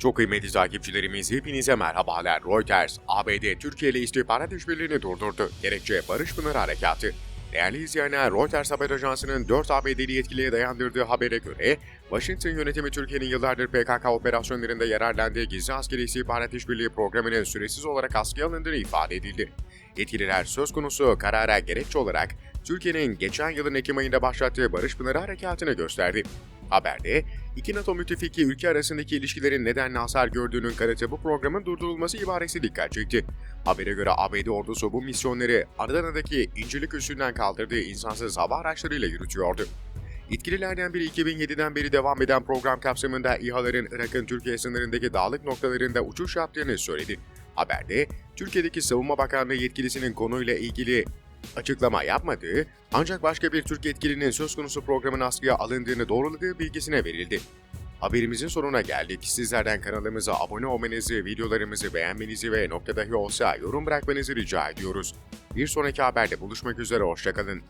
Çok kıymetli takipçilerimiz hepinize merhabalar. Reuters, ABD Türkiye ile istihbarat işbirliğini durdurdu. Gerekçe Barış Pınar Harekatı. Değerli izleyenler, Reuters haber ajansının 4 ABD'li yetkiliye dayandırdığı habere göre, Washington yönetimi Türkiye'nin yıllardır PKK operasyonlarında yararlandığı gizli askeri istihbarat işbirliği programının süresiz olarak askıya alındığını ifade edildi. Yetkililer söz konusu karara gerekçe olarak Türkiye'nin geçen yılın Ekim ayında başlattığı Barış Pınarı Harekatı'nı gösterdi. Haberde, iki NATO müttefiki ülke arasındaki ilişkilerin nedenle hasar gördüğünün kanıtı bu programın durdurulması ibaresi dikkat çekti. Habere göre ABD ordusu bu misyonları Adana'daki İncirlik üssünden kaldırdığı insansız hava araçlarıyla yürütüyordu. Yetkililerden biri 2007'den beri devam eden program kapsamında İHA'ların Irak'ın Türkiye sınırındaki dağlık noktalarında uçuş yaptığını söyledi. Haberde, Türkiye'deki Savunma Bakanlığı yetkilisinin konuyla ilgili açıklama yapmadığı ancak başka bir Türk yetkilinin söz konusu programın askıya alındığını doğruladığı bilgisine verildi. Haberimizin sonuna geldik. Sizlerden kanalımıza abone olmanızı, videolarımızı beğenmenizi ve nokta dahi olsa yorum bırakmanızı rica ediyoruz. Bir sonraki haberde buluşmak üzere, hoşçakalın.